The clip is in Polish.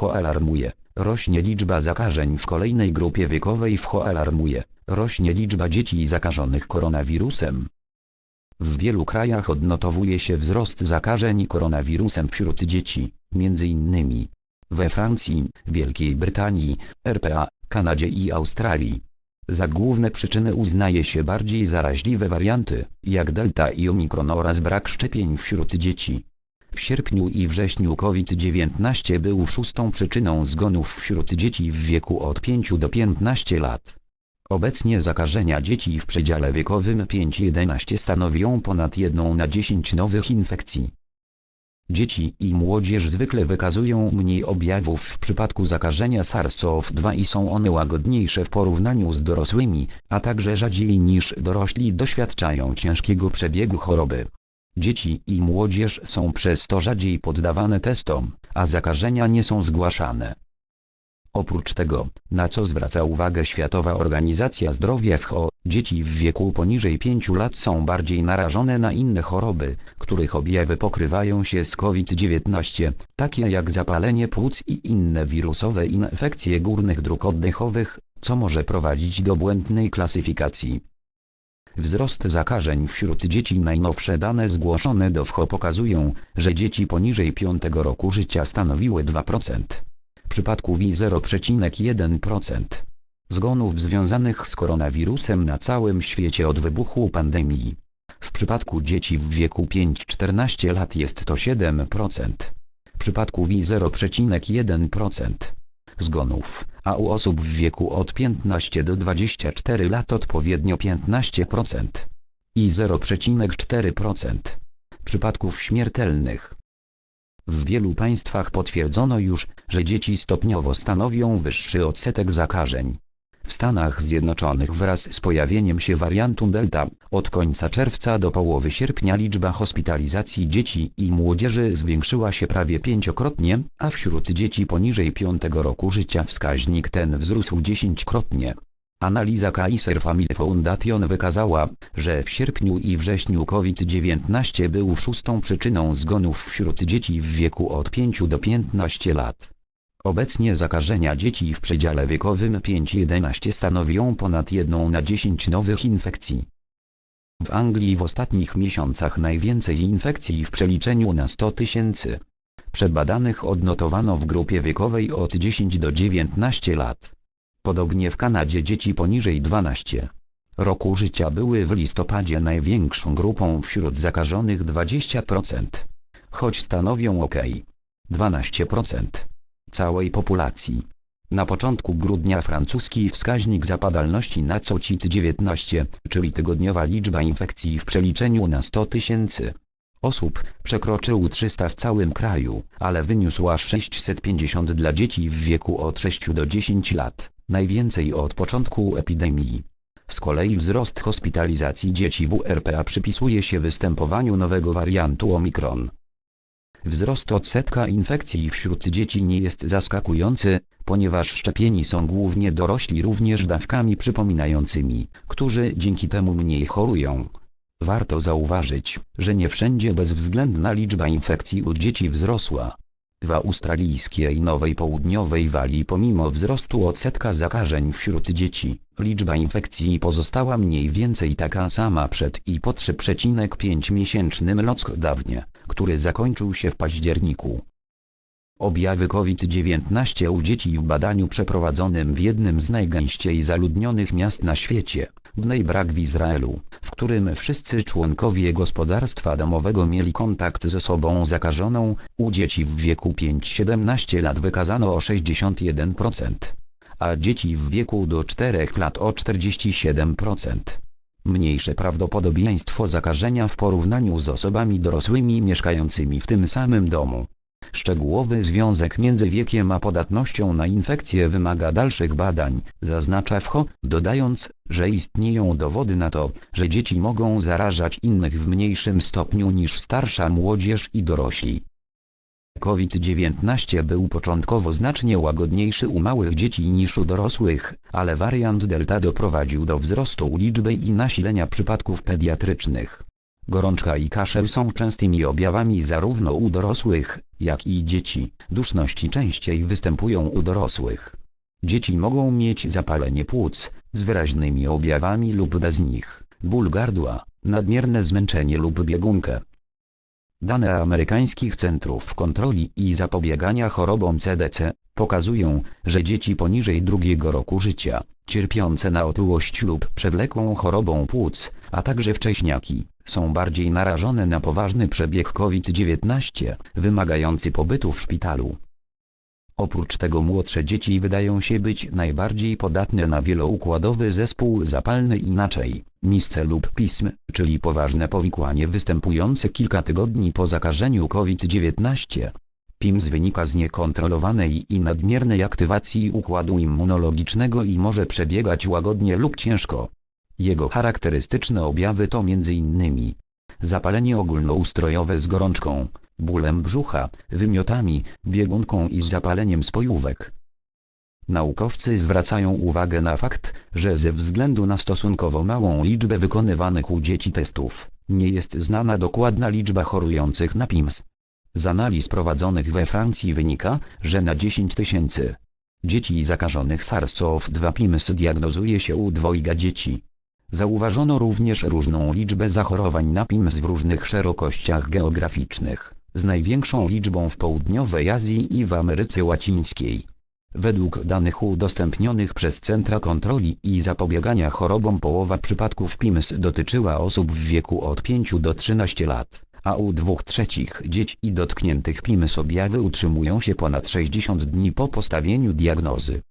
WHO alarmuje, rośnie liczba zakażeń w kolejnej grupie wiekowej WHO alarmuje, rośnie liczba dzieci zakażonych koronawirusem. W wielu krajach odnotowuje się wzrost zakażeń koronawirusem wśród dzieci, m.in. we Francji, Wielkiej Brytanii, RPA, Kanadzie i Australii. Za główne przyczyny uznaje się bardziej zaraźliwe warianty, jak Delta i Omikron oraz brak szczepień wśród dzieci. W sierpniu i wrześniu COVID-19 był szóstą przyczyną zgonów wśród dzieci w wieku od 5 do 15 lat. Obecnie zakażenia dzieci w przedziale wiekowym 5-11 stanowią ponad 1 na 10 nowych infekcji. Dzieci i młodzież zwykle wykazują mniej objawów w przypadku zakażenia SARS-CoV-2 i są one łagodniejsze w porównaniu z dorosłymi, a także rzadziej niż dorośli doświadczają ciężkiego przebiegu choroby. Dzieci i młodzież są przez to rzadziej poddawane testom, a zakażenia nie są zgłaszane. Oprócz tego, na co zwraca uwagę Światowa Organizacja Zdrowia WHO, dzieci w wieku poniżej 5 lat są bardziej narażone na inne choroby, których objawy pokrywają się z COVID-19, takie jak zapalenie płuc i inne wirusowe infekcje górnych dróg oddechowych, co może prowadzić do błędnej klasyfikacji. Wzrost zakażeń wśród dzieci Najnowsze dane zgłoszone do WHO pokazują, że dzieci poniżej 5 roku życia stanowiły 2%. Przypadków i 0,1%. Zgonów związanych z koronawirusem na całym świecie od wybuchu pandemii. W przypadku dzieci w wieku 5-14 lat jest to 7%. Przypadków i 0,1% zgonów, a u osób w wieku od 15 do 24 lat odpowiednio 15% i 0,4% przypadków śmiertelnych. W wielu państwach potwierdzono już, że dzieci stopniowo stanowią wyższy odsetek zakażeń. W Stanach Zjednoczonych wraz z pojawieniem się wariantu Delta, od końca czerwca do połowy sierpnia liczba hospitalizacji dzieci i młodzieży zwiększyła się prawie pięciokrotnie, a wśród dzieci poniżej 5 roku życia wskaźnik ten wzrósł dziesięćkrotnie. Analiza Kaiser Family Foundation wykazała, że w sierpniu i wrześniu COVID-19 był szóstą przyczyną zgonów wśród dzieci w wieku od 5 do 15 lat. Obecnie zakażenia dzieci w przedziale wiekowym 5-11 stanowią ponad 1 na 10 nowych infekcji. W Anglii w ostatnich miesiącach najwięcej infekcji w przeliczeniu na 100 tysięcy przebadanych odnotowano w grupie wiekowej od 10 do 19 lat. Podobnie w Kanadzie dzieci poniżej 12 roku życia były w listopadzie największą grupą wśród zakażonych 20%, choć stanowią ok. 12% całej populacji. Na początku grudnia francuski wskaźnik zapadalności na COCIT-19, czyli tygodniowa liczba infekcji w przeliczeniu na 100 tysięcy osób, przekroczył 300 w całym kraju, ale wyniósł aż 650 dla dzieci w wieku od 6 do 10 lat, najwięcej od początku epidemii. Z kolei wzrost hospitalizacji dzieci w RPA przypisuje się występowaniu nowego wariantu Omikron. Wzrost odsetka infekcji wśród dzieci nie jest zaskakujący, ponieważ szczepieni są głównie dorośli również dawkami przypominającymi, którzy dzięki temu mniej chorują. Warto zauważyć, że nie wszędzie bezwzględna liczba infekcji u dzieci wzrosła. W australijskiej Nowej Południowej Walii pomimo wzrostu odsetka zakażeń wśród dzieci, liczba infekcji pozostała mniej więcej taka sama przed i po 3,5-miesięcznym lockdownie, który zakończył się w październiku. Objawy COVID-19 u dzieci w badaniu przeprowadzonym w jednym z najgęściej zaludnionych miast na świecie, Bnei Brak w Izraelu, którym wszyscy członkowie gospodarstwa domowego mieli kontakt z osobą zakażoną, u dzieci w wieku 5-17 lat wykazano o 61%, a dzieci w wieku do 4 lat o 47%. Mniejsze prawdopodobieństwo zakażenia w porównaniu z osobami dorosłymi mieszkającymi w tym samym domu. Szczegółowy związek między wiekiem a podatnością na infekcje wymaga dalszych badań, zaznacza WHO, dodając, że istnieją dowody na to, że dzieci mogą zarażać innych w mniejszym stopniu niż starsza młodzież i dorośli. COVID-19 był początkowo znacznie łagodniejszy u małych dzieci niż u dorosłych, ale wariant Delta doprowadził do wzrostu liczby i nasilenia przypadków pediatrycznych. Gorączka i kaszel są częstymi objawami zarówno u dorosłych, jak i dzieci. Duszności częściej występują u dorosłych. Dzieci mogą mieć zapalenie płuc, z wyraźnymi objawami lub bez nich, ból gardła, nadmierne zmęczenie lub biegunkę. Dane amerykańskich Centrów Kontroli i Zapobiegania Chorobom CDC pokazują, że dzieci poniżej drugiego roku życia, cierpiące na otyłość lub przewlekłą chorobą płuc, a także wcześniaki, są bardziej narażone na poważny przebieg COVID-19, wymagający pobytu w szpitalu. Oprócz tego młodsze dzieci wydają się być najbardziej podatne na wieloukładowy zespół zapalny inaczej, misce lub pism, czyli poważne powikłanie występujące kilka tygodni po zakażeniu COVID-19. PIMS wynika z niekontrolowanej i nadmiernej aktywacji układu immunologicznego i może przebiegać łagodnie lub ciężko. Jego charakterystyczne objawy to m.in. zapalenie ogólnoustrojowe z gorączką, bólem brzucha, wymiotami, biegunką i zapaleniem spojówek. Naukowcy zwracają uwagę na fakt, że ze względu na stosunkowo małą liczbę wykonywanych u dzieci testów, nie jest znana dokładna liczba chorujących na PIMS. Z analiz prowadzonych we Francji wynika, że na 10 tysięcy dzieci zakażonych SARS-CoV-2 PIMS diagnozuje się u dwojga dzieci. Zauważono również różną liczbę zachorowań na PIMS w różnych szerokościach geograficznych, z największą liczbą w południowej Azji i w Ameryce Łacińskiej. Według danych udostępnionych przez Centra Kontroli i Zapobiegania Chorobom połowa przypadków PIMS dotyczyła osób w wieku od 5 do 13 lat, a u dwóch trzecich dzieci dotkniętych PIMS objawy utrzymują się ponad 60 dni po postawieniu diagnozy.